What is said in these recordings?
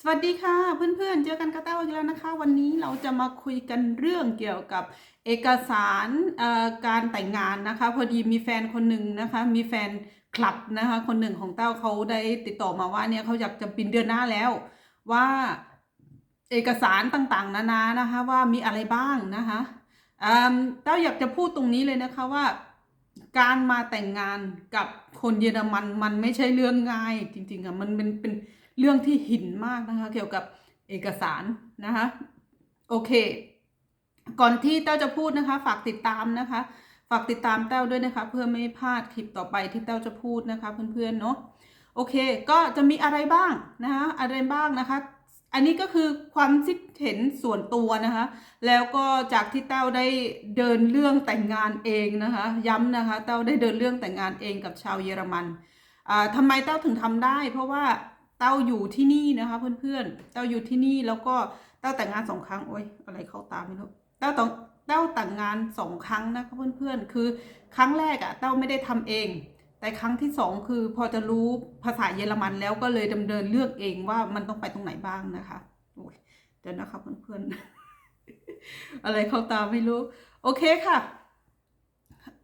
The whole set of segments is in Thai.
สวัสดีค่ะเพื่อนๆ เจอกันกระเต้าอีกแล้วนะคะ วันนี้เราจะมาคุยกันเรื่องเกี่ยวกับเอกสารการแต่งงานนะคะ พอดีมีแฟนคนหนึ่งนะคะ มีแฟนคลับนะคะ คนหนึ่งของเต้าเขาได้ติดต่อมาว่าเนี่ยเขาอยากจะบินเดือนหน้าแล้ว ว่าเอกสารต่างๆ นานานะคะว่ามีอะไรบ้างนะคะเต้าอยากจะพูดตรงนี้เลยนะคะว่าการมาแต่งงานกับคนเยอรมันมันไม่ใช่เรื่องง่ายจริงๆอะมันเป็นเป็น เรื่องที่หินมากนะคะ เกี่ยวกับเอกสารนะคะ โอเค ก่อนที่เต้าจะพูดนะคะ ฝากติดตามนะคะ ฝากติดตามเต้าด้วยนะคะ เพื่อไม่พลาดคลิปต่อไปที่เต้าจะพูดนะคะ เพื่อนๆเนาะโอเค ก็จะมีอะไรบ้างนะคะอะไรบ้างนะคะ อันนี้ก็คือความคิดเห็นส่วนตัวนะคะ แล้วก็จากที่เต้าได้เดินเรื่องแต่งงานเองนะคะ ย้ำนะคะ เต้าได้เดินเรื่องแต่งงานเองกับชาวเยอรมันอ่าทำไมเต้าถึงทำได้ เพราะว่า เต้าอยู่ที่นี่นะคะเพื่อนๆ เต้าอยู่ที่นี่แล้วก็เต้าแต่งงานสองครั้งโอ๊ยอะไรเข้าตาไม่รู้เต้าต้องเต้าแต่งงานสองครั้งนะคะเพื่อนๆ คือครั้งแรกอะเต้าไม่ได้ทำเอง แต่ครั้งที่สองคือพอจะรู้ภาษาเยอรมันแล้วก็เลยดำเนินเลือกเองว่ามันต้องไปตรงไหนบ้างนะคะโอ้ยเดี๋ยวนะคะเพื่อนๆ อะไรเข้าตาไม่รู้ โอเคค่ะ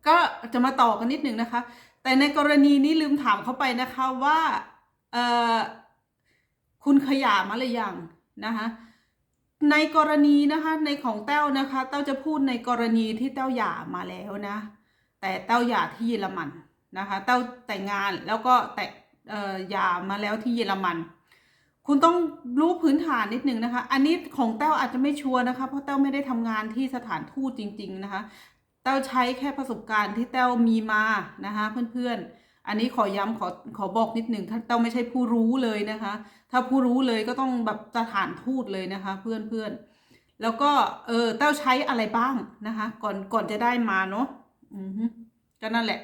ก็จะมาต่อกันนิดหนึ่งนะคะ แต่ในกรณีนี้ลืมถามเขาไปนะคะว่า เอ่อ คุณขยามาหรือยังนะคะในกรณีนะคะในของแต้วนะคะเต้าจะพูดในกรณีที่เต้าหย่ามาแล้วนะ แต่เต้าหย่าที่เยอรมันนะคะเต้าแต่งงานแล้วก็แต่เอ่อหย่ามาแล้วที่เยอรมัน คุณต้องรู้พื้นฐานนิดหนึ่งนะคะ อันนี้ของแต้วอาจจะไม่ชัวร์นะคะ เพราะแต้วไม่ได้ทำงานที่สถานทูตจริง ๆนะคะแต้วใช้แค่ประสบการณ์ที่แต้วมีมานะคะเพื่อนๆ อันนี้ขอย้ำขอขอบอกนิดหนึ่งถ้าแต้วไม่ใช่ผู้รู้เลยนะคะ ถ้าผู้รู้เลยก็ต้องแบบสถานทูตเลยนะคะ เพื่อนๆแล้วก็เออแต้วใช้อะไรบ้างนะคะ ก่อนก่อนจะได้มาเนาะอือฮึก็นั่นแหละ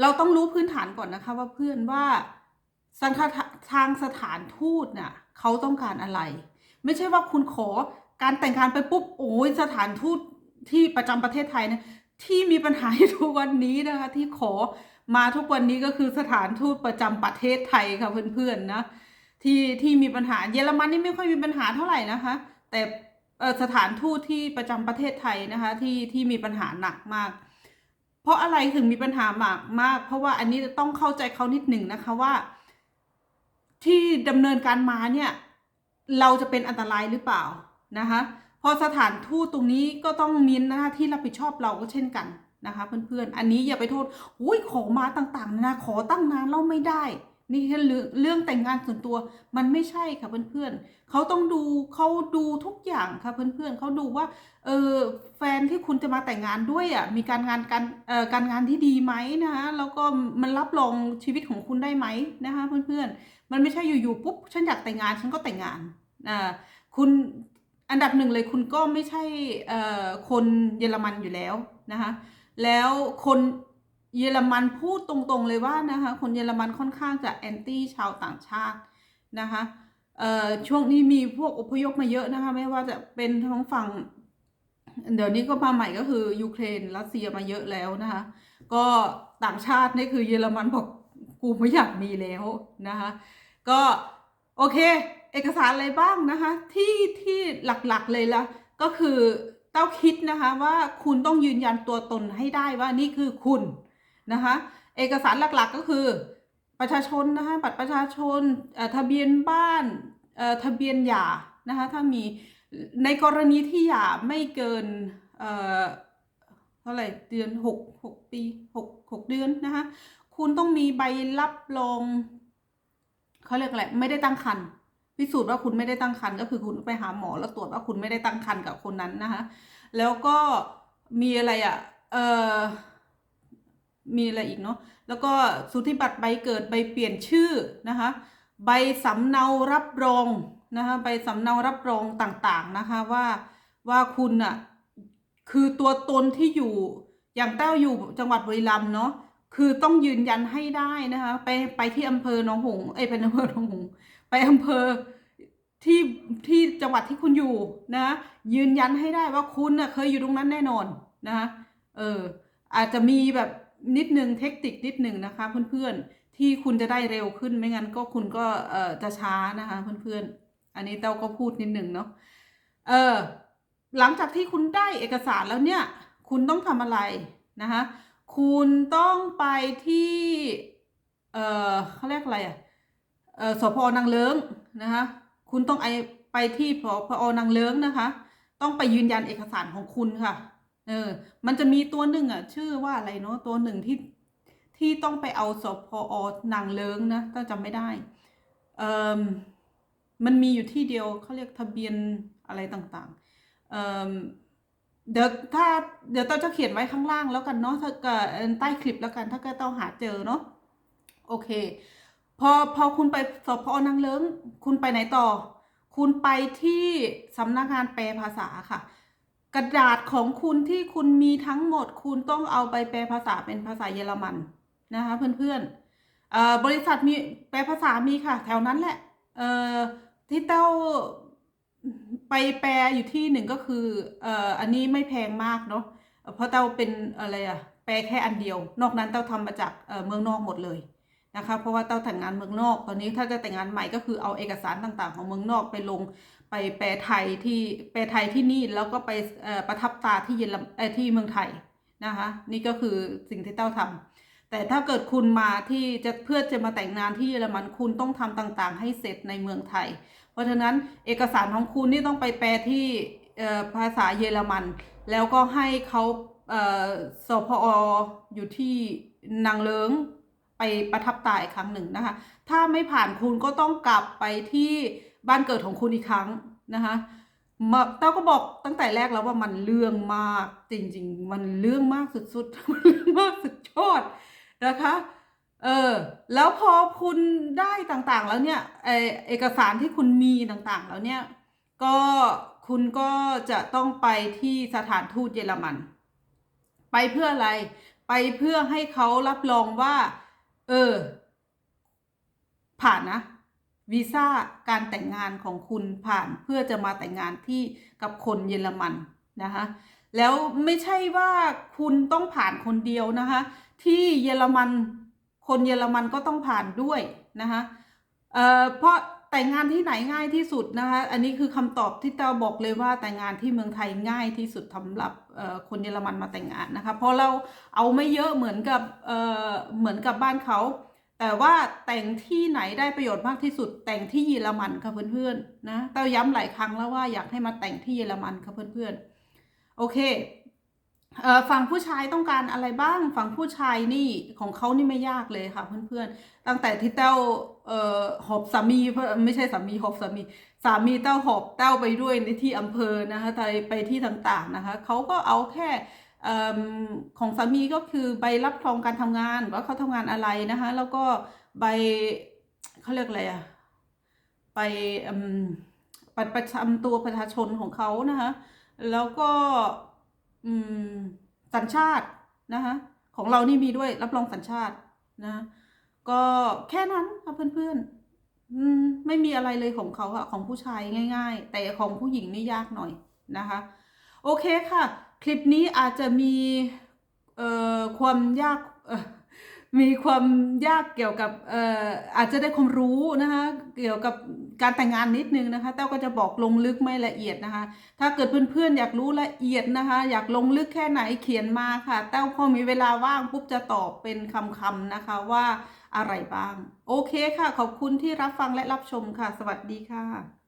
เราต้องรู้พื้นฐานก่อนนะคะ ว่าเพื่อนว่าสังฆทางสถานทูตน่ะเขาต้องการอะไร ไม่ใช่ว่าคุณขอการแต่งงานไปปุ๊บโอ้ยสถานทูตที่ประจำประเทศไทยเนี่ยที่มีปัญหาอยู่ทุกวันนี้นะคะ ที่ขอ มาทุกวันนี้ก็คือสถานทูตประจำประเทศไทยค่ะเพื่อนๆนะที่ที่มีปัญหาเยอรมันนี่ไม่ค่อยมีปัญหาเท่าไหร่นะคะ แต่สถานทูตที่ประจำประเทศไทยนะคะ ที่ที่มีปัญหาหนักมาก เพราะอะไรถึงมีปัญหามากมาก เพราะว่าอันนี้ต้องเข้าใจเขานิดหนึ่งนะคะว่า ที่ดำเนินการมาเนี่ย เราจะเป็นอันตรายหรือเปล่านะคะพอสถานทูตตรงนี้ก็ต้องมีหน้าที่รับผิดชอบเราก็เช่นกัน นะคะ เพื่อนๆ อันนี้อย่าไปโทษอุ้ยขอมาต่างๆนะขอตั้งนานเราไม่ได้ นี่แค่เรื่องเรื่องแต่งงานส่วนตัวมันไม่ใช่ค่ะเพื่อนๆเขาต้องดูเขาดูทุกอย่างค่ะเพื่อนๆเขาดูว่าเออแฟนที่คุณจะมาแต่งงานด้วยอะมีการงานการเอ่อการงานที่ดีไหมนะคะแล้วก็มันรับรองชีวิตของคุณได้ไหมนะคะเพื่อนๆมันไม่ใช่อยู่ๆปุ๊บฉันอยากแต่งงานฉันก็แต่งงานอ่าคุณอันดับหนึ่งเลยคุณก็ไม่ใช่เอ่อคนเยอรมันอยู่แล้วนะคะ แล้วคนเยอรมันพูดตรงๆเลยว่านะคะ คนเยอรมันค่อนข้างจะแอนตี้ชาวต่างชาตินะคะช่วงนี้มีพวกอพยพมาเยอะนะคะ ไม่ว่าจะเป็นทั้งฝั่ง เดี๋ยวนี้ก็มาใหม่ก็คือยูเครนรัสเซียมาเยอะแล้วนะคะ ก็ต่างชาตินี่คือเยอรมันบอกกูไม่อยากมีแล้วนะคะ ก็โอเค เอกสารอะไรบ้างนะคะ ที่ที่หลักๆเลยละก็คือ เต้าคิดนะคะว่าคุณต้องยืนยันตัวตนให้ได้ว่านี่คือคุณนะคะ เอกสารหลักๆก็คือประชาชนนะคะบัตรประชาชนทะเบียนบ้านทะเบียนหย่านะคะถ้ามีในกรณีที่หย่าไม่เกินเท่าไหร่เดือนหกหกปีหกหกเดือนนะคะคุณต้องมีใบรับรองเขาเรียกอะไรไม่ได้ตั้งครรภ์ พิสูจน์ว่าคุณไม่ได้ตั้งครรภ์ก็คือคุณไปหาหมอแล้วตรวจว่าคุณไม่ได้ตั้งครรภ์กับคนนั้นนะคะแล้วก็มีอะไรอะเอ่อมีอะไรอีกเนาะแล้วก็สุธิบัตรใบเกิดใบเปลี่ยนชื่อนะคะใบสำเนารับรองนะคะใบสำเนารับรองต่างๆนะคะว่าว่าคุณอะคือตัวตนที่อยู่อย่างแต้วอยู่จังหวัดบุรีรัมย์เนาะคือต้องยืนยันให้ได้นะคะไปไปที่อำเภอหนองหงเอ้ยเป็นอำเภอหนองหง ไปอำเภอที่ที่จังหวัดที่คุณอยู่นะยืนยันให้ได้ว่าคุณน่ะเคยอยู่ตรงนั้นแน่นอนนะคะเอออาจจะมีแบบนิดนึงเทคนิคนิดนึงนะคะเพื่อนๆที่คุณจะได้เร็วขึ้นไม่งั้นก็คุณก็เออจะช้านะคะเพื่อนๆ อันนี้เต้าก็พูดนิดนึงเนาะเออหลังจากที่คุณได้เอกสารแล้วเนี่ย คุณต้องทำอะไรนะคะคุณต้องไปที่เออเขาเรียกอะไรอะ สพนางเลิ้งนะคะคุณต้องไอไปที่พพอนางเลิ้งนะคะ ต้องไปยืนยันเอกสารของคุณค่ะเออมันจะมีตัวหนึ่งอะ ชื่อว่าอะไรเนาะตัวหนึ่งที่ที่ต้องไปเอาสพอนางเลิ้งนะถ้าจำไม่ได้เออมันมีอยู่ที่เดียวเขาเรียกทะเบียนอะไรต่างๆเออเดี๋ยวถ้าเดี๋ยวเราจะเขียนไว้ข้างล่างแล้วกันเนาะถ้าเกิดใต้คลิปแล้วกันถ้าเกิดต้องหาเจอเนาะโอเค พอพอคุณไปสพอนางเลิ้งคุณไปไหนต่อ คุณไปที่สำนักงานแปลภาษาค่ะ กระดาษของคุณที่คุณมีทั้งหมด คุณต้องเอาไปแปลภาษาเป็นภาษาเยอรมันนะคะ เพื่อนๆบริษัทมีแปลภาษามีค่ะ แถวนั้นแหละที่เต้าไปแปลอยู่ที่หนึ่งก็คืออันนี้ไม่แพงมากเนาะเพราะเต้าเป็นอะไรอะแปลแค่อันเดียว นอกนั้นเต้าทำมาจากเมืองนอกหมดเลย นะคะเพราะว่าเต้าแต่งงานเมืองนอก ตอนนี้ถ้าจะแต่งงานใหม่ก็คือเอาเอกสารต่างๆ ของเมืองนอกไปลงไปแปลไทยที่แปลไทยที่นี่แล้วก็ไปประทับตาที่เยอรมเอ่อที่เมืองไทยนะคะนี่ก็คือสิ่งที่เต้าทำแต่ถ้าเกิดคุณมาที่จะเพื่อจะมาแต่งงานที่เยอรมันคุณต้องทำต่างๆ ให้เสร็จในเมืองไทย เพราะฉะนั้นเอกสารของคุณนี่ต้องไปแปลที่ภาษาเยอรมัน แล้วก็ให้เขาเอ่อสพออยู่ที่นางเลิง ไปประทับตาอีกครั้งหนึ่งนะคะ ถ้าไม่ผ่านคุณก็ต้องกลับไปที่บ้านเกิดของคุณอีกครั้งนะคะมาเต้าก็บอกตั้งแต่แรกแล้วว่ามันเรื่องมากจริง ๆ มันเรื่องมากสุดๆมันเรื่องมากสุดยอดนะคะ เออ แล้วพอคุณได้ต่างๆแล้วเนี่ยเอเอกสารที่คุณมีต่างๆ แล้วเนี่ย ก็คุณก็จะต้องไปที่สถานทูตเยอรมัน ไปเพื่ออะไร ไปเพื่อให้เขารับรองว่า เออ ผ่านนะวีซ่าการแต่งงานของคุณผ่านเพื่อจะมาแต่งงานที่กับคนเยอรมันนะคะแล้วไม่ใช่ว่าคุณต้องผ่านคนเดียวนะคะ ที่เยอรมันคนเยอรมันก็ต้องผ่านด้วยนะคะเอ่อเพราะ แต่งงานที่ไหนง่ายที่สุดนะคะ อันนี้คือคำตอบที่เต้าบอกเลยว่าแต่งงานที่เมืองไทยง่ายที่สุดสำหรับคนเยอรมันมาแต่งงานนะคะเพราะเราเอาไม่เยอะเหมือนกับเเหมือนกับบ้านเขา แต่ว่าแต่งที่ไหนได้ประโยชน์มากที่สุด แต่งที่เยอรมันค่ะเพื่อนๆนะเต้าย้ำหลายครั้งแล้วว่าอยากให้มาแต่งที่เยอรมันค่ะเพื่อนๆโอเค ฝั่งผู้ชายต้องการอะไรบ้าง ฝั่งผู้ชายนี่ของเขานี่ไม่ยากเลยค่ะเพื่อนๆ ตั้งแต่ที่เต้าเอ่อหอบสามีเพไม่ใช่สามีหอบสามี สามีเต้าหอบเต้าไปด้วยในที่อำเภอนะคะไปไปที่ต่างๆนะคะเขาก็เอาแค่อของสามีก็คือใบรับรองการทำงานว่าเขาทำงานอะไรนะคะแล้วก็ใบเขาเรียกอะไรอะไปบัตรประจำตัวประชาชนของเขานะคะแล้วก็ อืมสัญชาตินะคะของเรานี่มีด้วยรับรองสัญชาตินะ ก็แค่นั้นค่ะเพื่อนๆอืมไม่มีอะไรเลยของเขาอะของผู้ชายง่าย ๆ แต่ของผู้หญิงนี่ยากหน่อยนะคะ โอเคค่ะ คลิปนี้อาจจะมีเอ่อความยากเอ่อ มีความยากเกี่ยวกับเอ่ออาจจะได้ความรู้นะคะเกี่ยวกับการแต่งงานนิดนึงนะคะเต้าก็จะบอกลงลึกไม่ละเอียดนะคะ ถ้าเกิดเพื่อนๆอยากรู้ละเอียดนะคะ อยากลงลึกแค่ไหนเขียนมาค่ะเต้าพอมีเวลาว่างปุ๊บจะตอบเป็นคำๆนะคะว่าอะไรบ้าง โอเคค่ะ ขอบคุณที่รับฟังและรับชมค่ะ สวัสดีค่ะ